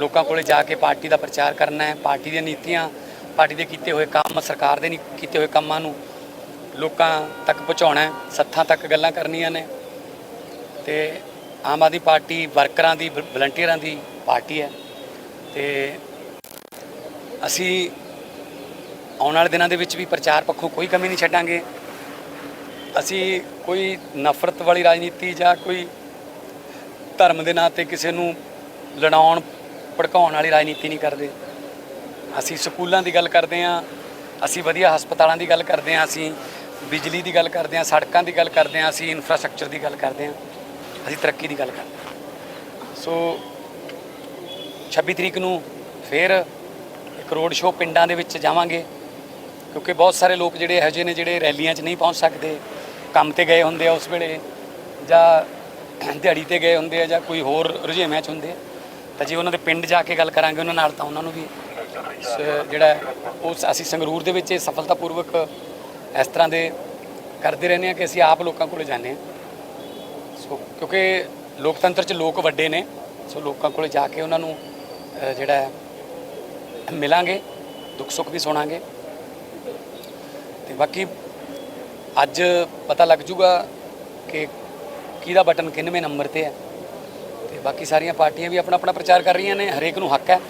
ਲੋਕਾਂ ਕੋਲੇ ਜਾ ਕੇ ਪਾਰਟੀ ਦਾ ਪ੍ਰਚਾਰ ਕਰਨਾ ਹੈ, ਪਾਰਟੀ ਦੀਆਂ ਨੀਤੀਆਂ, ਪਾਰਟੀ ਦੇ ਕੀਤੇ ਹੋਏ ਕੰਮ, ਸਰਕਾਰ ਦੇ ਨੀ- ਕੀਤੇ ਹੋਏ ਕੰਮਾਂ ਨੂੰ ਲੋਕਾਂ ਤੱਕ ਪਹੁੰਚਾਉਣਾ ਹੈ, ਸੱਥਾਂ ਤੱਕ ਗੱਲਾਂ ਕਰਨੀਆਂ ਨੇ। ਤੇ ਆਮ ਆਦਮੀ ਪਾਰਟੀ ਵਰਕਰਾਂ ਦੀ, ਵ- ਵਲੰਟੀਅਰਾਂ ਦੀ ਪਾਰਟੀ ਹੈ। ਤੇ ਅਸੀਂ ਆਉਣ ਵਾਲੇ ਦਿਨਾਂ ਦੇ ਵਿੱਚ ਵੀ ਪ੍ਰਚਾਰ ਪੱਖੋਂ ਕੋਈ ਕਮੀ ਨਹੀਂ ਛੱਡਾਂਗੇ। ਅਸੀਂ ਕੋਈ ਨਫ਼ਰਤ ਵਾਲੀ ਰਾਜਨੀਤੀ ਜਾਂ ਕੋਈ ਧਰਮ ਦੇ ਨਾਂ ਤੇ ਕਿਸੇ ਨੂੰ ਲੜਾਉਣ ਭੜਕਾਉਣ ਵਾਲੀ ਰਾਜਨੀਤੀ ਨਹੀਂ ਕਰਦੇ। ਅਸੀਂ ਸਕੂਲਾਂ ਦੀ ਗੱਲ ਕਰਦੇ ਹਾਂ, ਅਸੀਂ ਵਧੀਆ ਹਸਪਤਾਲਾਂ ਦੀ ਗੱਲ ਕਰਦੇ ਹਾਂ, ਅਸੀਂ ਬਿਜਲੀ ਦੀ ਗੱਲ ਕਰਦੇ ਹਾਂ, ਸੜਕਾਂ ਦੀ ਗੱਲ ਕਰਦੇ ਹਾਂ, ਅਸੀਂ ਇਨਫਰਾਸਟ੍ਰਕਚਰ ਦੀ ਗੱਲ ਕਰਦੇ ਹਾਂ, ਅਸੀਂ ਤਰੱਕੀ ਦੀ ਗੱਲ ਕਰਦੇ ਹਾਂ। ਸੋ 26 ਤਰੀਕ ਨੂੰ ਫਿਰ ਇੱਕ ਰੋਡ ਸ਼ੋਅ ਪਿੰਡਾਂ ਦੇ ਵਿੱਚ ਜਾਵਾਂਗੇ, ਕਿਉਂਕਿ ਬਹੁਤ ਸਾਰੇ ਲੋਕ ਜਿਹੜੇ ਇਹੋ ਜਿਹੇ ਨੇ ਜਿਹੜੇ ਰੈਲੀਆਂ 'ਚ ਨਹੀਂ ਪਹੁੰਚ ਸਕਦੇ, ਕੰਮ ਤੇ ਗਏ ਹੁੰਦੇ ਆ ਉਸ ਵੇਲੇ ਜਾਂ ਦਿਹਾੜੀ ਤੇ ਗਏ ਹੁੰਦੇ ਆ ਜਾਂ ਕੋਈ ਹੋਰ ਰੁਝੇਵਿਆਂ 'ਚ ਹੁੰਦੇ ਆ। ਤਾਂ ਜੇ ਉਹਨਾਂ ਦੇ ਪਿੰਡ ਜਾ ਕੇ ਗੱਲ ਕਰਾਂਗੇ ਉਹਨਾਂ ਨਾਲ ਤਾਂ ਉਹਨਾਂ ਨੂੰ ਵੀ ਸ- ਜਿਹੜਾ ਹੈ, ਉਹ ਅਸੀਂ ਸੰਗਰੂਰ ਦੇ ਵਿੱਚ ਇਹ ਸਫਲਤਾਪੂਰਵਕ ਇਸ ਤਰ੍ਹਾਂ ਦੇ ਕਰਦੇ ਰਹਿੰਦੇ ਆ ਕਿ ਅਸੀਂ ਆਪ ਲੋਕਾਂ ਕੋਲ ਜਾਂਦੇ ਆ ਸੋ ਕਿਉਂਕਿ ਲੋਕਤੰਤਰ 'ਚ ਲੋਕ ਵੱਡੇ ਨੇ ਸੋ ਲੋਕਾਂ ਕੋਲ ਜਾ ਕੇ ਉਹਨਾਂ ਨੂੰ ਜਿਹੜਾ ਮਿਲਾਂਗੇ ਦੁੱਖ ਸੁੱਖ ਵੀ ਸੁਣਾਂਗੇ। ਤੇ ਬਾਕੀ ਅੱਜ ਪਤਾ ਲੱਗ ਜੂਗਾ ਕਿ ਕਿਹਦਾ ਬਟਨ ਕਿੰਨਵੇਂ ਨੰਬਰ ਤੇ ਹੈ। ਬਾਕੀ ਸਾਰੀਆਂ ਪਾਰਟੀਆਂ ਵੀ ਆਪਣਾ ਆਪਣਾ ਪ੍ਰਚਾਰ ਕਰ ਰਹੀਆਂ ਨੇ ਹਰੇਕ ਨੂੰ ਹੱਕ ਹੈ।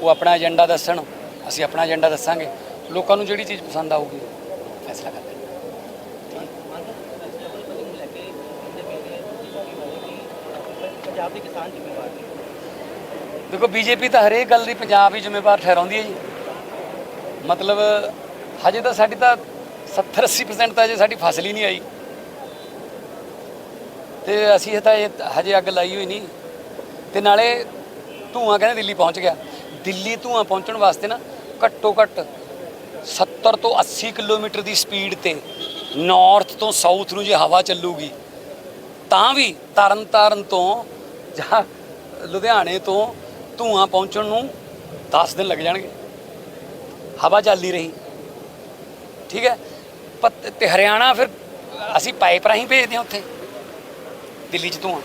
ਉਹ ਆਪਣਾ ਏਜੰਡਾ ਦੱਸਣ ਅਸੀਂ ਆਪਣਾ ਏਜੰਡਾ ਦੱਸਾਂਗੇ। ਲੋਕਾਂ ਨੂੰ ਜਿਹੜੀ ਚੀਜ਼ ਪਸੰਦ ਆਊਗੀ ਫੈਸਲਾ ਕਰ ਲੈਣਾ। ਪੰਜਾਬ ਦੇ ਕਿਸਾਨ ਜ਼ਿੰਮੇਵਾਰ ਨੇ। ਦੇਖੋ ਬੀਜੇਪੀ ਤਾਂ ਹਰੇਕ ਗੱਲ ਦੀ ਪੰਜਾਬ ਹੀ ਜ਼ਿੰਮੇਵਾਰ ਠਹਿਰਾਉਂਦੀ ਹੈ ਜੀ। ਮਤਲਬ ਹਜੇ ਤਾਂ ਸਾਡੀ ਤਾਂ 70 80% ਤਾਂ ਹਜੇ ਸਾਡੀ ਫਸਲ ਹੀ ਨਹੀਂ ਆਈ। ਤੇ ਅਸੀਂ ਤਾਂ ਇਹ ਹਜੇ ਅੱਗ ਲਾਈ ਹੋਈ ਨਹੀਂ। ਤੇ ਨਾਲੇ ਧੂਆਂ ਕਹਿੰਦੇ ਦਿੱਲੀ ਪਹੁੰਚ ਗਿਆ। ਦਿੱਲੀ ਧੂਆਂ ਪਹੁੰਚਣ ਵਾਸਤੇ ਨਾ ਘੱਟੋ ਘੱਟ 70 ਤੋਂ 80 ਕਿਲੋਮੀਟਰ ਦੀ ਸਪੀਡ ਤੇ ਨਾਰਥ ਤੋਂ ਸਾਊਥ ਨੂੰ ਜੇ ਹਵਾ ਚੱਲੂਗੀ, ਤਾਂ ਵੀ ਤਰਨ ਤਾਰਨ ਤੋਂ ਜਾਂ ਲੁਧਿਆਣੇ ਤੋਂ ਧੂਆਂ ਪਹੁੰਚਣ ਨੂੰ 10 ਦਿਨ ਲੱਗ ਜਾਣਗੇ। ਹਵਾ ਚੱਲਦੀ ਰਹੀ। ਠੀਕ ਹੈ? ਪਤ- ਤੇ ਹਰਿਆਣਾ ਫਿਰ ਅਸੀਂ ਪਾਈਪ ਰਾਹੀਂ ਭੇਜਦੇ ਹਾਂ ਉੱਥੇ। ਦਿੱਲੀ 'ਚ ਧੂਆਂ।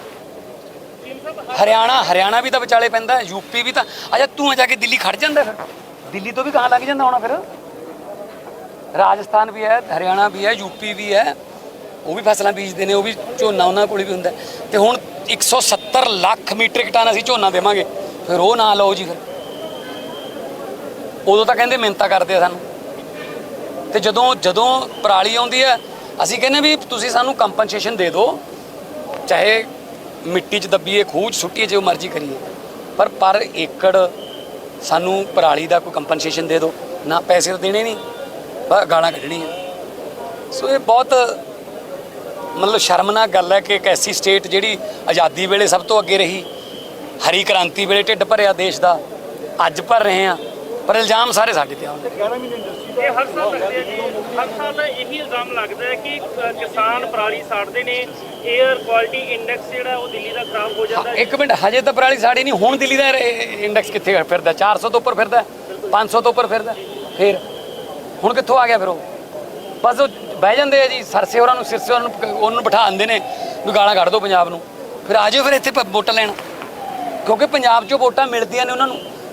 ਹਰਿਆਣਾ ਹਰਿਆਣਾ ਵੀ ਤਾਂ ਵਿਚਾਲੇ ਪੈਂਦਾ ਹੈ, ਯੂਪੀ ਵੀ ਤਾਂ ਅੱਛਾ ਧੂਆਂ ਜਾ ਕੇ ਦਿੱਲੀ ਖੜ ਜਾਂਦਾ ਫਿਰ। ਦਿੱਲੀ ਤੋਂ ਵੀ ਕਹਾਂ ਲੱਗ ਜਾਂਦਾ ਹੋਣਾ ਫਿਰ। ਰਾਜਸਥਾਨ ਵੀ ਹੈ ਹਰਿਆਣਾ ਵੀ ਹੈ ਯੂਪੀ ਵੀ ਹੈ। ਉਹ ਵੀ ਫਸਲਾਂ ਬੀਜਦੇ ਨੇ ਉਹ ਵੀ ਝੋਨਾ ਉਹਨਾਂ ਕੋਲ ਵੀ ਹੁੰਦਾ। ਹੈ। ਤੇ ਹੁਣ 170 ਲੱਖ ਮੀਟ੍ਰਿਕ ਟਨ ਅਸੀਂ ਝੋਨਾ ਦੇਵਾਂਗੇ। ਫਿਰ ਉਹ ਨਾ ਲਓ ਜੀ ਫਿਰ। ਉਦੋਂ ਤਾਂ ਕਹਿੰਦੇ ਮਿਹਨਤਾਂ ਕਰਦੇ ਆ ਸਾਨੂੰ। ਤੇ ਜਦੋਂ ਜਦੋਂ ਪਰਾਲੀ ਆਉਂਦੀ ਹੈ ਅਸੀਂ ਕਹਿੰਦੇ ਵੀ ਤੁਸੀਂ ਸਾਨੂੰ ਕੰਪਨਸੇਸ਼ਨ ਦੇ ਦਿਓ। ਚਾਹੇ ਮਿੱਟੀ 'ਚ ਦੱਬੀਏ, ਖੂਹ 'ਚ ਸੁੱਟੀਏ, ਜੋ ਮਰਜ਼ੀ ਕਰੀਏ। ਪਰ ਪਰ ਏਕੜ ਸਾਨੂੰ ਪਰਾਲੀ ਦਾ ਕੋਈ ਕੰਪਨਸੇਸ਼ਨ ਦੇ ਦਿਓ। ਨਾ ਪੈਸੇ ਤਾਂ ਦੇਣੇ ਨਹੀਂ ਬਸ ਗਾਲਾਂ ਕੱਢਣੀਆਂ। ਸੋ ਇਹ ਬਹੁਤ ਮਤਲਬ ਸ਼ਰਮਨਾਕ ਗੱਲ ਹੈ ਕਿ ਇੱਕ ਐਸੀ ਸਟੇਟ ਜਿਹੜੀ ਆਜ਼ਾਦੀ ਵੇਲੇ ਸਭ ਤੋਂ ਅੱਗੇ ਰਹੀ, ਹਰੀ ਕ੍ਰਾਂਤੀ ਵੇਲੇ ਢਿੱਡ ਭਰਿਆ ਦੇਸ਼ ਦਾ, ਅੱਜ ਭਰ ਰਹੇ ਆ ਪਰ ਇਲਜ਼ਾਮ ਸਾਰੇ ਸਾਡੇ ਤੇ ਆਉਂਦੇ ਇਹ ਹਰ ਸਾਲ ਲੱਗਦੇ ਆ ਜੀ। ਹਰ ਸਾਲ ਇਹੀ ਇਲਜ਼ਾਮ ਲੱਗਦਾ ਹੈ ਕਿ ਅ, ਕਿਸਾਨ ਪਰਾਲੀ ਸਾੜਦੇ ਨੇ 에ਅਰ ਕੁਆਲਿਟੀ ਇੰਡੈਕਸ ਜਿਹੜਾ ਉਹ ਦਿੱਲੀ ਦਾ ਖਰਾਬ ਹੋ ਜਾਂਦਾ ਹੈ ਇੱਕ ਮਿੰਟ ਹਜੇ ਤਾਂ ਪਰਾਲੀ ਸਾਡੀ ਨਹੀਂ ਹੁਣ ਦਿੱਲੀ ਦਾ ਇੰਡੈਕਸ ਕਿੱਥੇ ਫਿਰਦਾ? 400 ਤੋਂ ਉੱਪਰ ਫਿਰਦਾ 500 ਤੋਂ ਉੱਪਰ ਫਿਰਦਾ ਫਿਰ ਹੁਣ ਕਿੱਥੋਂ ਆ ਗਿਆ ਫਿਰ ਉਹ? ਬਸ ਉਹ ਬਹਿ ਜਾਂਦੇ ਆ ਜੀ ਸਰਸੇ ਹੋਰਾਂ ਨੂੰ ਸਿਰਸੇ ਹੋਰਾਂ ਨੂੰ ਉਹਨੂੰ ਬਿਠਾ ਦਿੰਦੇ ਨੇ ਵੀ ਗਾਲਾਂ ਕੱਢ ਦਿਓ ਪੰਜਾਬ ਨੂੰ। ਫਿਰ ਆ ਜਾਓ ਫਿਰ ਇੱਥੇ ਪ- ਵੋਟਾਂ ਲੈਣ। ਕਿਉਂਕਿ ਪੰਜਾਬ 'ਚੋਂ ਵੋਟਾਂ ਮਿਲਦੀਆਂ ਨੇ ਉਹਨਾਂ ਨੂੰ।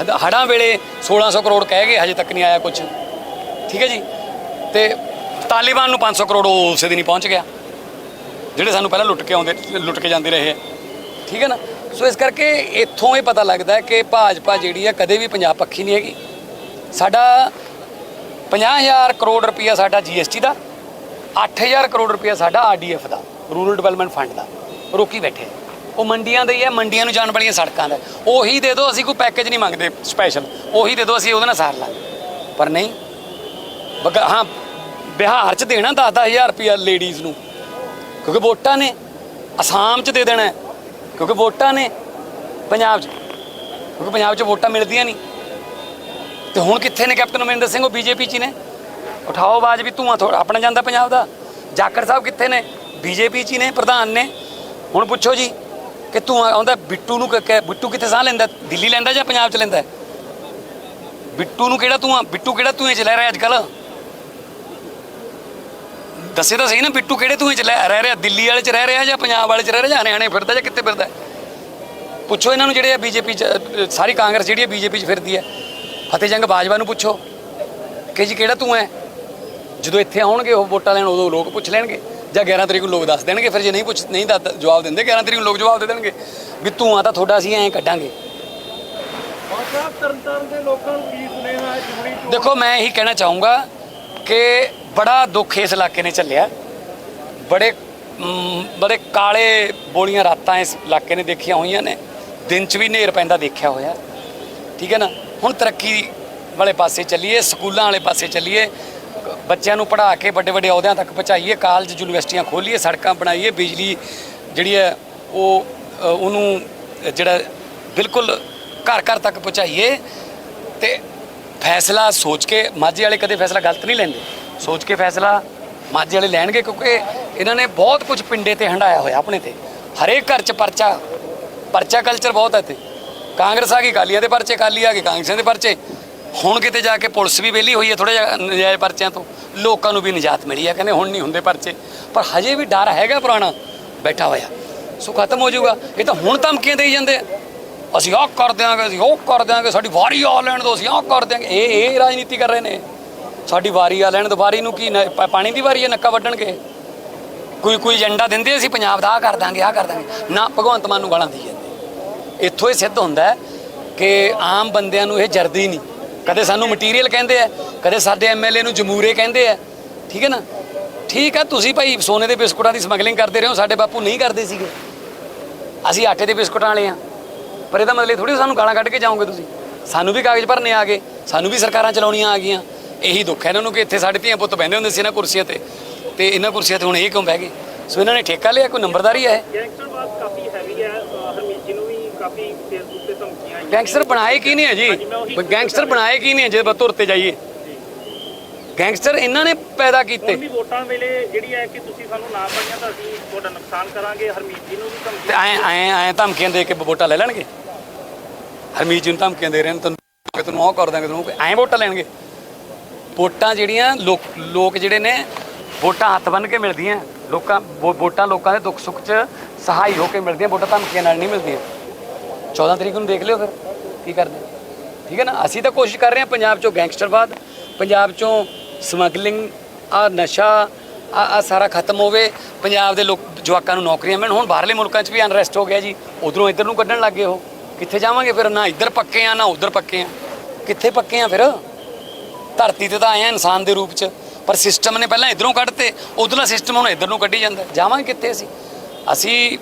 ਹੜ- ਹੜ੍ਹਾਂ ਵੇਲੇ 1600 ਕਰੋੜ ਕਹਿ ਗਏ, ਹਜੇ ਤੱਕ ਨਹੀਂ ਆਇਆ ਕੁਝ ਠੀਕ ਹੈ ਜੀ? ਤੇ ਤਾਲਿਬਾਨ ਨੂੰ 500 ਕਰੋੜ ਉਹ ਉਸੇ ਦਿਨ ਹੀ ਪਹੁੰਚ ਗਿਆ। ਜਿਹੜੇ ਸਾਨੂੰ ਪਹਿਲਾਂ ਲੁੱਟ ਕੇ ਆਉਂਦੇ, ਲੁੱਟ ਕੇ ਜਾਂਦੇ ਰਹੇ। ਠੀਕ ਹੈ ਨਾ? ਸੋ ਇਸ ਕਰਕੇ ਇੱਥੋਂ ਇਹ ਪਤਾ ਲੱਗਦਾ ਕਿ ਭਾਜਪਾ ਜਿਹੜੀ ਹੈ ਕਦੇ ਵੀ ਪੰਜਾਬ ਪੱਖੀ ਨਹੀਂ ਹੈਗੀ। ਸਾਡਾ 50000 ਕਰੋੜ ਰੁਪਈਆ ਸਾਡਾ ਜੀਐਸਟੀ ਦਾ 8000 ਕਰੋੜ ਰੁਪਈਆ ਸਾਡਾ ਆਰਡੀਐਫ ਦਾ ਰੂਰਲ ਡਿਵੈਲਪਮੈਂਟ ਫੰਡ ਦਾ। ਰੋਕੀ ਬੈਠੇ। ਉਹ ਮੰਡੀਆਂ ਦਾ ਹੀ ਹੈ, ਮੰਡੀਆਂ ਨੂੰ ਜਾਣ ਵਾਲੀਆਂ ਸੜਕਾਂ ਦਾ। ਉਹੀ ਦੇ ਦਿਓ, ਅਸੀਂ ਕੋਈ ਪੈਕੇਜ ਨਹੀਂ ਮੰਗਦੇ ਸਪੈਸ਼ਲ ਉਹੀ ਦੇ ਦਿਓ, ਅਸੀਂ ਉਹਦੇ ਨਾਲ ਸਾਰ ਲਾਂਗੇ। ਪਰ ਨਹੀਂ। ਬਗਾ ਹਾਂ, ਬਿਹਾਰ ਚ ਦੇਣਾ 10-10000 ਰੁਪਈਆ ਲੇਡੀਜ਼ ਨੂੰ। ਕਿਉਂਕਿ ਵੋਟਾਂ ਨੇ। ਅਸਾਮ ਚ ਦੇ ਦੇਣਾ। ਕਿਉਂਕਿ ਵੋਟਾਂ ਨੇ। ਪੰਜਾਬ ਚ। ਕਿਉਂਕਿ ਪੰਜਾਬ 'ਚ ਵੋਟਾਂ ਮਿਲਦੀਆਂ ਨਹੀਂ। ਤੇ ਹੁਣ ਕਿੱਥੇ ਨੇ ਕੈਪਟਨ ਅਮਰਿੰਦਰ ਸਿੰਘ, ਉਹ ਬੀਜੇਪੀ 'ਚ ਹੀ ਨੇ। ਉਠਾਓ ਆਵਾਜ਼ ਵੀ ਧੂਆਂ ਥੋੜਾ ਆਪਣਾ ਜਾਂਦਾ ਪੰਜਾਬ ਦਾ। ਜਾਖੜ ਸਾਹਿਬ ਕਿੱਥੇ ਨੇ? ਬੀਜੇਪੀ 'ਚ ਹੀ ਨੇ, ਪ੍ਰਧਾਨ ਨੇ। ਹੁਣ ਪੁੱਛੋ ਜੀ। ਕਿ ਧੂਆਂ ਆਉਂਦਾ ਬਿੱਟੂ ਨੂੰ ਕ- ਬਿੱਟੂ ਕਿੱਥੇ ਸਾਹ ਲੈਂਦਾ ਦਿੱਲੀ ਲੈਂਦਾ ਜਾਂ ਪੰਜਾਬ 'ਚ ਲੈਂਦਾ ਬਿੱਟੂ ਨੂੰ ਕਿਹੜਾ ਧੂਆਂ ਬਿੱਟੂ ਕਿਹੜਾ ਧੂਏ 'ਚ ਲੈ ਰਿਹਾ ਅੱਜ ਕੱਲ ਦੱਸੇ ਤਾਂ ਸਹੀ ਨਾ, ਬਿੱਟੂ ਕਿਹੜੇ ਧੂਏ 'ਚ ਲੈ ਰਹਿ ਰਿਹਾ? ਦਿੱਲੀ ਵਾਲੇ 'ਚ ਰਹਿ ਰਿਹਾ ਜਾਂ ਪੰਜਾਬ ਵਾਲੇ 'ਚ ਰਹਿ ਰਿਹਾ ਜਾਂ ਹਰਿਆਣੇ ਫਿਰਦਾ ਜਾਂ ਕਿੱਥੇ ਫਿਰਦਾ ਪੁੱਛੋ ਇਹਨਾਂ ਨੂੰ ਜਿਹੜੇ ਆ ਬੀਜੇਪੀ 'ਚ ਸਾਰੀ ਕਾਂਗਰਸ ਜਿਹੜੀ ਹੈ ਬੀਜੇਪੀ 'ਚ ਫਿਰਦੀ ਹੈ। ਫਤਿਹ ਜੰਗ ਬਾਜਵਾ ਨੂੰ ਪੁੱਛੋ ਕਿ ਜੀ ਕਿਹੜਾ ਤੂੰ ਹੈ? ਜਦੋਂ ਇੱਥੇ ਆਉਣਗੇ ਉਹ ਵੋਟਾਂ ਲੈਣ, ਉਦੋਂ ਲੋਕ ਪੁੱਛ ਲੈਣਗੇ। ਜਾਂ 11 ਤਰੀਕ ਨੂੰ ਲੋਕ ਦੱਸ ਦੇਣਗੇ ਫਿਰ ਜੇ ਨਹੀਂ ਪੁੱਛ ਨਹੀਂ ਦੱਸ ਜਵਾਬ ਦਿੰਦੇ 11 ਤਰੀਕ ਨੂੰ ਲੋਕ ਜਵਾਬ ਦੇ ਦੇਣਗੇ ਵੀ ਤੂੰ ਤਾਂ ਤੁਹਾਡਾ ਅਸੀਂ ਐਂ ਕੱਢਾਂਗੇ। ਸਾਹਿਬ ਤਰਨਤਾਰਨ ਦੇ ਲੋਕਾਂ ਨੂੰ ਕੀ ਸੁਨੇਹਾ ਹੈ ਜੁੜੀ ਦੇਖੋ ਮੈਂ ਇਹੀ ਕਹਿਣਾ ਚਾਹੂੰਗਾ ਕਿ ਬੜਾ ਦੁੱਖ ਇਸ ਇਲਾਕੇ ਨੇ ਚੱਲਿਆ ਬੜੇ ਮ, ਬੜੇ ਕਾਲੇ ਬੋਲੀਆਂ ਰਾਤਾਂ ਇਸ ਇਲਾਕੇ ਨੇ ਦੇਖੀਆਂ ਹੋਈਆਂ ਨੇ। ਦਿਨ 'ਚ ਵੀ ਹਨੇਰ ਪੈਂਦਾ ਦੇਖਿਆ ਹੋਇਆ। ਠੀਕ ਹੈ ਨਾ? ਹੁਣ ਤਰੱਕੀ ਵਾਲੇ ਪਾਸੇ ਚੱਲੀਏ ਸਕੂਲਾਂ ਵਾਲੇ ਪਾਸੇ ਚੱਲੀਏ ਬੱਚਿਆਂ ਨੂੰ ਪੜ੍ਹਾ ਕੇ ਵੱਡੇ ਵੱਡੇ ਅਹੁਦਿਆਂ ਤੱਕ ਪਹੁੰਚਾਈਏ, ਕਾਲਜ, ਯੂਨੀਵਰਸਿਟੀਆਂ ਖੋਲੀਏ, ਸੜਕਾਂ ਬਣਾਈਏ, ਬਿਜਲੀ ਜਿਹੜੀ ਹੈ ਉਹ ਉਹਨੂੰ ਜਿਹੜਾ ਬਿਲਕੁਲ ਘਰ ਘਰ ਤੱਕ ਪਹੁੰਚਾਈਏ ਤੇ ਫੈਸਲਾ ਸੋਚ ਕੇ ਮਾਝੇ ਵਾਲੇ ਕਦੇ ਫੈਸਲਾ ਗਲਤ ਨਹੀਂ ਲੈਂਦੇ। ਸੋਚ ਕੇ ਫੈਸਲਾ ਮਾਝੇ ਵਾਲੇ ਲੈਣਗੇ ਕਿਉਂਕਿ ਇਹਨਾਂ ਨੇ ਬਹੁਤ ਕੁਝ ਪਿੰਡੇ ਤੇ ਹੰਡਾਇਆ ਹੋਇਆ ਆਪਣੇ ਤੇ। ਹਰੇਕ ਘਰ 'ਚ ਪਰਚਾ ਪਰਚਾ ਕਲਚਰ ਬਹੁਤ ਹੈ ਇੱਥੇ। ਕਾਂਗਰਸ ਆ ਗਈ ਕਾਲੀਆਂ ਦੇ ਪਰਚੇ ਕਾਲੀ ਆ ਗਏ ਕਾਂਗਰਸਾਂ ਦੇ ਪਰਚੇ। ਹੁਣ ਕਿਤੇ ਜਾ ਕੇ ਪੁਲਿਸ ਵੀ ਵਿਹਲੀ ਹੋਈ ਹੈ ਥੋੜਾ ਜਿਹਾ ਨਜਾਇਜ਼ ਪਰਚਿਆਂ ਤੋਂ, ਲੋਕਾਂ ਨੂੰ ਵੀ ਨਿਜਾਤ ਮਿਲੀ ਹੈ, ਕਹਿੰਦੇ ਹੁਣ ਨਹੀਂ ਹੁੰਦੇ ਪਰਚੇ। ਪਰ ਹਜੇ ਵੀ ਡਰ ਹੈਗਾ ਪੁਰਾਣਾ, ਬੈਠਾ ਹੋਇਆ। ਸੋ ਖਤਮ ਹੋ ਜਾਊਗਾ। ਇਹ ਤਾਂ ਹੁਣ ਧਮਕੀਆਂ ਦੇਈ ਜਾਂਦੇ ਅਸੀਂ ਆਹ ਕਰ ਦਿਆਂਗੇ, ਅਸੀਂ ਉਹ ਕਰ ਦਿਆਂਗੇ, ਸਾਡੀ ਵਾਰੀ ਆ ਲੈਣ ਦਿਓ, ਅਸੀਂ ਆਹ ਕਰ ਦਿਆਂਗੇ। ਇਹ ਇਹ ਰਾਜਨੀਤੀ ਕਰ ਰਹੇ ਨੇ। ਸਾਡੀ ਵਾਰੀ ਆ ਲੈਣ ਦਿਓ। ਵਾਰੀ ਨੂੰ ਕੀ, ਨ- ਪਾਣੀ ਦੀ ਵਾਰੀ ਹੈ ਨੱਕਾ ਵੱਢਣਗੇ। ਕੋਈ ਕੋਈ ਏਜੰਡਾ ਦਿੰਦੇ ਅਸੀਂ ਪੰਜਾਬ ਦਾ ਆ ਕਰ ਦਾਂਗੇ ਆ ਕਰ ਦਾਂਗੇ ਨਾ ਭਗਵੰਤ ਮਾਨ ਨੂੰ ਗਾਲਾਂ ਦੀ ਜਾਂਦੇ। ਇੱਥੋਂ ਇਹ ਸਿੱਧ ਹੁੰਦਾ ਕਿ ਆਮ ਬੰਦਿਆਂ ਨੂੰ ਇਹ ਜਰਦੀ ਨਹੀਂ। ਕਦੇ ਸਾਨੂੰ ਮਟੀਰੀਅਲ ਕਹਿੰਦੇ ਆ, ਕਦੇ ਸਾਡੇ ਐਮਐਲਏ ਨੂੰ ਜਮੂਰੇ ਕਹਿੰਦੇ ਆ। ਠੀਕ ਹੈ ਨਾ? ਠੀਕ ਆ, ਤੁਸੀਂ ਭਾਈ ਸੋਨੇ ਦੇ ਬਿਸਕੁਟਾਂ ਦੀ ਸਮਗਲਿੰਗ ਕਰਦੇ ਰਹੇ ਹੋ, ਸਾਡੇ ਬਾਪੂ ਨਹੀਂ ਕਰਦੇ ਸੀਗੇ। ਅਸੀਂ ਆਟੇ ਦੇ ਬਿਸਕੁਟਾਂ ਵਾਲੇ ਆ। ਪਰ ਇਹਦਾ ਮਤਲਬ ਥੋੜੀ ਸਾਨੂੰ ਗਾਲਾਂ ਕੱਢ ਕੇ ਜਾਓਗੇ ਤੁਸੀਂ। ਸਾਨੂੰ ਵੀ ਕਾਗਜ਼ ਭਰਨੇ ਆ ਗਏ, ਸਾਨੂੰ ਵੀ ਸਰਕਾਰਾਂ ਚਲਾਉਣੀਆਂ ਆ ਗਈਆਂ। ਇਹੀ ਦੁੱਖ ਹੈ ਇਹਨਾਂ ਨੂੰ ਕਿ ਇੱਥੇ ਸਾਡੇ ਧੀਆਂ ਪੁੱਤ ਬਹਿੰਦੇ ਹੁੰਦੇ ਸੀ ਇਹਨਾਂ ਕੁਰਸੀਆਂ ਤੇ। ਤੇ ਇਹਨਾਂ ਕੁਰਸੀਆਂ ਤੇ ਹੁਣ ਇਹ ਕਿਉਂ ਬਹਿ ਗਏ? ਸੋ ਇਹਨਾਂ ਨੇ ਠੇਕਾ ਲਿਆ, ਕੋਈ ਨੰਬਰਦਾਰੀ ਹੈ ਗੈਂਗਸਟਰਵਾਦ ਕਾਫੀ ਹੈਵੀ ਹੈ ਹਰਮੀਤ ਜੀ ਨੂੰ ਵੀ ਕਾਫੀ ਫੇਸਬੁੱਕ ਤੇ ਧਮਕੀਆਂ ਆਈਆਂ ਗੈਂਗਸਟਰ ਬਣਾਏ ਕੀ ਨਹੀਂ ਹੈ ਜੀ ਗੈਂਗਸਟਰ ਬਣਾਏ ਕੀ ਨਹੀਂ ਹੈ ਜੇ ਬਤੁਰ ਤੇ ਜਾਈਏ। ਗੈਂਗਸਟਰ ਇਹਨਾਂ ਨੇ ਪੈਦਾ ਹੁਣ ਕੀਤੇ। ਵੀ ਵੋਟਾਂ ਵੇਲੇ ਜਿਹੜੀ ਹੈ ਕਿ ਤੁਸੀਂ ਸਾਨੂੰ ਨਾ ਪਾਈਆਂ ਤਾਂ ਅਸੀਂ ਤੁਹਾਡਾ ਨੁਕਸਾਨ ਕਰਾਂਗੇ। ਹਰਮੀਤ ਜੀ ਨੂੰ ਵੀ ਤੇ ਧਮਕੀਆਂ ਐ ਐ ਐ ਧਮਕੀਆਂ ਦੇ ਕੇ ਵੋਟਾਂ ਲੈ ਲੈਣਗੇ? ਹਰਮੀਤ ਜੀ ਨੂੰ ਧਮਕੀਆਂ ਦੇ ਰਹੇ ਨੇ ਤੈਨੂੰ ਤੈਨੂੰ ਉਹ ਕਰ ਦਾਂਗੇ ਤੈਨੂੰ ਐ ਵੋਟਾਂ ਲੈਣਗੇ। ਵੋਟਾਂ ਜਿਹੜੀਆਂ ਲੋਕ ਲੋਕ ਜਿਹੜੇ ਨੇ ਵੋਟਾਂ ਹੱਥ ਬੰਨ ਕੇ ਮਿਲਦੀਆਂ। ਲੋਕਾਂ ਵੋ- ਵੋਟਾਂ ਲੋਕਾਂ ਦੇ ਦੁੱਖ ਸੁੱਖ 'ਚ ਸਹਾਈ ਹੋ ਕੇ ਮਿਲਦੀਆਂ ਵੋਟਾਂ ਧਮਕੀਆਂ ਨਾਲ ਨਹੀਂ ਮਿਲਦੀਆਂ। 14 ਤਰੀਕ ਨੂੰ ਦੇਖ ਲਿਓ ਫਿਰ, ਕੀ ਕਰਦੇ। ਠੀਕ ਹੈ ਨਾ, ਅਸੀਂ ਤਾਂ ਕੋਸ਼ਿਸ਼ ਕਰ ਰਹੇ ਹਾਂ ਪੰਜਾਬ 'ਚੋਂ ਗੈਂਗਸਟਰਵਾਦ ਪੰਜਾਬ 'ਚੋਂ ਸਮਗਲਿੰਗ, ਆ ਨਸ਼ਾ, ਆ ਆ ਸਾਰਾ ਖਤਮ ਹੋਵੇ, ਪੰਜਾਬ ਦੇ ਲੋਕ, ਜਵਾਕਾਂ ਨੂੰ ਨੌਕਰੀਆਂ ਮਿਲਣ, ਹੁਣ ਬਾਹਰਲੇ ਮੁਲਕਾਂ 'ਚ ਵੀ ਅਨਰੈਸਟ ਹੋ ਗਿਆ ਜੀ, ਉਧਰੋਂ ਇੱਧਰ ਨੂੰ ਕੱਢਣ ਲੱਗੇ ਉਹ। ਕਿੱਥੇ ਜਾਵਾਂਗੇ ਫਿਰ, ਨਾ ਇੱਧਰ ਪੱਕੇ ਆ, ਨਾ ਉੱਧਰ ਪੱਕੇ ਆ। ਕਿੱਥੇ ਪੱਕੇ ਆ ਫਿਰ? ਧਰਤੀ ਤੇ ਤਾਂ ਆਏ ਆ ਇਨਸਾਨ ਦੇ ਰੂਪ 'ਚ, ਪਰ ਸਿਸਟਮ ਨੇ ਪਹਿਲਾਂ ਇਧਰੋਂ ਕੱਢਤੇ, ਉਧਰਲਾ ਸਿਸਟਮ ਹੁਣ ਇਧਰ ਨੂੰ ਕੱਢੀ ਜਾਂਦਾ। ਜਾਵਾਂਗੇ ਕਿੱਥੇ ਅਸੀਂ? ਅਸੀਂ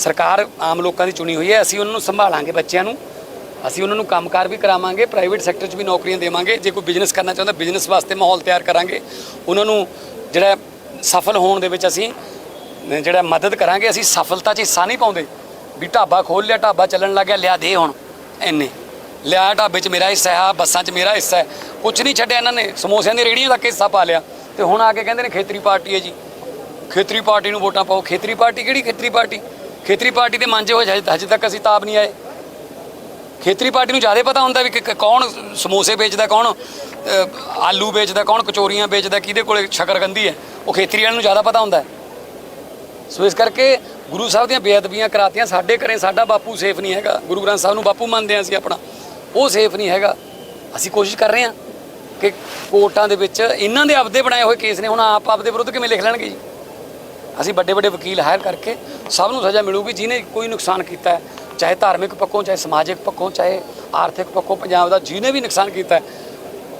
ਸਰਕਾਰ ਆਮ ਲੋਕਾਂ ਦੀ ਚੁਣੀ ਹੋਈ ਹੈ, ਅਸੀਂ ਉਹਨਾਂ ਨੂੰ ਸੰਭਾਲਾਂਗੇ ਬੱਚਿਆਂ ਨੂੰ। ਅਸੀਂ ਉਹਨਾਂ ਨੂੰ ਕੰਮਕਾਰ ਵੀ ਕਰਾਵਾਂਗੇ ਪ੍ਰਾਈਵੇਟ ਸੈਕਟਰ 'ਚ ਵੀ ਨੌਕਰੀਆਂ ਦੇਵਾਂਗੇ। ਜੇ ਕੋਈ ਬਿਜ਼ਨਸ ਕਰਨਾ ਚਾਹੁੰਦਾ ਬਿਜ਼ਨਸ ਵਾਸਤੇ ਮਾਹੌਲ ਤਿਆਰ ਕਰਾਂਗੇ। ਉਹਨਾਂ ਨੂੰ ਜਿਹੜਾ ਸਫਲ ਹੋਣ ਦੇ ਵਿੱਚ ਅਸੀਂ ਜਿਹੜਾ ਮਦਦ ਕਰਾਂਗੇ, ਅਸੀਂ ਸਫਲਤਾ 'ਚ ਹਿੱਸਾ ਨਹੀਂ ਪਾਉਂਦੇ। ਵੀ ਢਾਬਾ ਖੋਲ ਲਿਆ, ਢਾਬਾ ਚੱਲਣ ਲੱਗਿਆ ਲਿਆ ਦੇ ਹੁਣ, ਇੰਨੇ। ਲਿਆ ਢਾਬੇ 'ਚ ਮੇਰਾ ਹਿੱਸਾ ਹੈ ਬੱਸਾਂ 'ਚ ਮੇਰਾ ਹਿੱਸਾ ਹੈ। ਕੁਝ ਨਹੀਂ ਛੱਡਿਆ ਇਹਨਾਂ ਨੇ, ਸਮੋਸਿਆਂ ਦੀ ਰੇੜੀਆਂ ਤੱਕ ਹਿੱਸਾ ਪਾ ਲਿਆ। ਤੇ ਹੁਣ ਆ ਕੇ ਕਹਿੰਦੇ ਨੇ ਖੇਤਰੀ ਪਾਰਟੀ ਹੈ ਜੀ। ਖੇਤਰੀ ਪਾਰਟੀ ਨੂੰ ਵੋਟਾਂ ਪਾਓ। ਖੇਤਰੀ ਪਾਰਟੀ ਕਿਹੜੀ? ਖੇਤਰੀ ਪਾਰਟੀ। ਖੇਤਰੀ ਪਾਰਟੀ ਦੇ ਮਾਂਜੇ ਹੋਏ ਹਜੇ ਹਜੇ ਤੱਕ ਅਸੀਂ ਤਾਬ ਨਹੀਂ ਆਏ। ਖੇਤਰੀ ਪਾਰਟੀ ਨੂੰ ਜ਼ਿਆਦਾ ਪਤਾ ਹੁੰਦਾ ਵੀ ਕਿ- ਕੌਣ ਸਮੋਸੇ ਵੇਚਦਾ, ਕੌਣ ਆਲੂ ਵੇਚਦਾ, ਕੌਣ ਕਚੋਰੀਆਂ ਵੇਚਦਾ, ਕਿਹਦੇ ਕੋਲੇ ਸ਼ਕਰਗੰਦੀ ਹੈ। ਉਹ ਖੇਤਰੀ ਵਾਲਿਆਂ ਨੂੰ ਜ਼ਿਆਦਾ ਪਤਾ ਹੁੰਦਾ ਸੋ ਇਸ ਕਰਕੇ ਗੁਰੂ ਸਾਹਿਬ ਦੀਆਂ ਬੇਅਦਬੀਆਂ ਕਰਾਤੀਆਂ, ਸਾਡੇ ਘਰੇ ਸਾਡਾ ਬਾਪੂ ਸੇਫ ਨਹੀਂ ਹੈਗਾ। ਗੁਰੂ ਗ੍ਰੰਥ ਸਾਹਿਬ ਨੂੰ ਬਾਪੂ ਮੰਨਦੇ ਹਾਂ ਅਸੀਂ ਆਪਣਾ। ਉਹ ਸੇਫ ਨਹੀਂ ਹੈਗਾ। ਅਸੀਂ ਕੋਸ਼ਿਸ਼ ਕਰ ਰਹੇ ਹਾਂ ਕਿ ਕੋਰਟਾਂ ਦੇ ਵਿੱਚ ਇਹਨਾਂ ਦੇ ਆਪਦੇ ਬਣਾਏ ਹੋਏ ਕੇਸ ਨੇ, ਹੁਣ ਆਪ ਆਪਦੇ ਵਿਰੁੱਧ ਕਿਵੇਂ ਲਿਖ ਲੈਣਗੇ ਜੀ? ਅਸੀਂ ਵੱਡੇ ਵੱਡੇ ਵਕੀਲ ਹਾਇਰ ਕਰਕੇ ਸਭ ਨੂੰ ਸਜ਼ਾ ਮਿਲੂਗੀ ਜਿਹਨੇ ਕੋਈ ਨੁਕਸਾਨ ਕੀਤਾ ਹੈ ਚਾਹੇ ਧਾਰਮਿਕ ਪੱਖੋਂ ਚਾਹੇ ਸਮਾਜਿਕ ਪੱਖੋਂ ਚਾਹੇ ਆਰਥਿਕ ਪੱਖੋਂ ਪੰਜਾਬ ਦਾ ਜਿਹਨੇ ਵੀ ਨੁਕਸਾਨ ਕੀਤਾ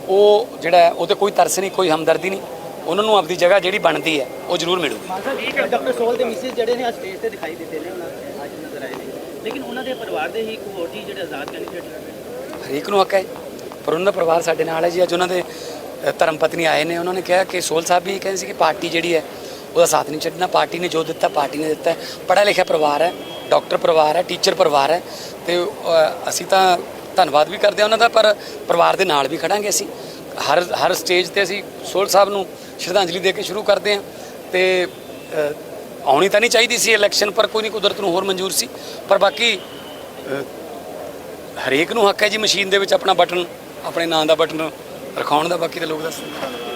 ਉਹ ਜਿਹੜਾ ਹੈ, ਉਹਤੇ ਕੋਈ ਤਰਸ ਨਹੀਂ ਕੋਈ ਹਮਦਰਦੀ ਨਹੀਂ। ਉਹਨਾਂ ਨੂੰ ਆਪਦੀ ਜਗ੍ਹਾ ਜਿਹੜੀ ਬਣਦੀ ਹੈ ਉਹ ਜ਼ਰੂਰ ਮਿਲੂਗੀ। ਠੀਕ ਹੈ ਡਾਕਟਰ ਸੋਲ ਦੇ ਮਿਸਿਸ ਜਿਹੜੇ ਨੇ ਸਟੇਜ ਤੇ ਦਿਖਾਈ ਦਿੱਤੇ ਨੇ ਉਹਨਾਂ ਦੇ ਅੱਜ ਨਜ਼ਰ ਆਏ ਨੇ। ਲੇਕਿਨ ਉਹਨਾਂ ਦੇ ਪਰਿਵਾਰ ਦੇ ਹੀ ਇੱਕ ਹੋਰ ਜੀ ਜਿਹੜੇ ਆਜ਼ਾਦ ਕੈਂਡੀਡੇਟ ਨੇ। ਹਰੇਕ ਨੂੰ ਹੱਕ ਹੈ ਪਰ ਉਹਨਾਂ ਦਾ ਪਰਿਵਾਰ ਸਾਡੇ ਨਾਲ ਹੈ ਜੀ। ਅੱਜ ਉਹਨਾਂ ਦੇ ਧਰਮ ਪਤਨੀ ਆਏ ਨੇ ਉਹਨਾਂ ਨੇ ਕਿਹਾ ਕਿ ਸੋਲ ਸਾਹਿਬ ਵੀ ਕਹਿੰਦੇ ਸੀ ਕਿ ਪਾਰਟੀ ਜਿਹੜੀ ਹੈ ਉਹਦਾ ਸਾਥ ਨਹੀਂ ਛੱਡਣਾ, ਪਾਰਟੀ ਨੇ ਜੋ ਦਿੱਤਾ, ਪਾਰਟੀ ਨੇ ਦਿੱਤਾ। ਪੜ੍ਹਿਆ ਲਿਖਿਆ ਪਰਿਵਾਰ ਹੈ, ਡਾਕਟਰ ਪਰਿਵਾਰ ਹੈ, ਟੀਚਰ ਪਰਿਵਾਰ ਹੈ। ਤੇ ਅਸੀਂ ਤਾਂ ਧੰਨਵਾਦ ਵੀ ਕਰਦੇ ਹਾਂ ਉਹਨਾਂ ਦਾ, ਪਰ ਪਰਿਵਾਰ ਦੇ ਨਾਲ ਵੀ ਖੜਾਂਗੇ ਅਸੀਂ। ਹਰ ਹਰ ਸਟੇਜ ਤੇ ਅਸੀਂ ਸੋਲ ਸਾਹਿਬ ਨੂੰ ਸ਼ਰਧਾਂਜਲੀ ਦੇ ਕੇ ਸ਼ੁਰੂ ਕਰਦੇ ਹਾਂ। ਤੇ ਆਉਣੀ ਤਾਂ ਨਹੀਂ ਚਾਹੀਦੀ ਸੀ ਇਲੈਕਸ਼ਨ ਪਰ ਕੋਈ ਨਹੀਂ, ਕੁਦਰਤ ਨੂੰ ਹੋਰ ਮਨਜ਼ੂਰ ਸੀ। ਪਰ ਬਾਕੀ ਹਰੇਕ ਨੂੰ ਹੱਕ ਹੈ ਜੀ ਮਸ਼ੀਨ ਦੇ ਵਿੱਚ ਆਪਣਾ ਬਟਨ, ਆਪਣੇ ਨਾਂ ਦਾ ਬਟਨ ਰਖਾਉਣ ਦਾ, ਬਾਕੀ ਤਾਂ ਲੋਕ ਦੱਸਦੇ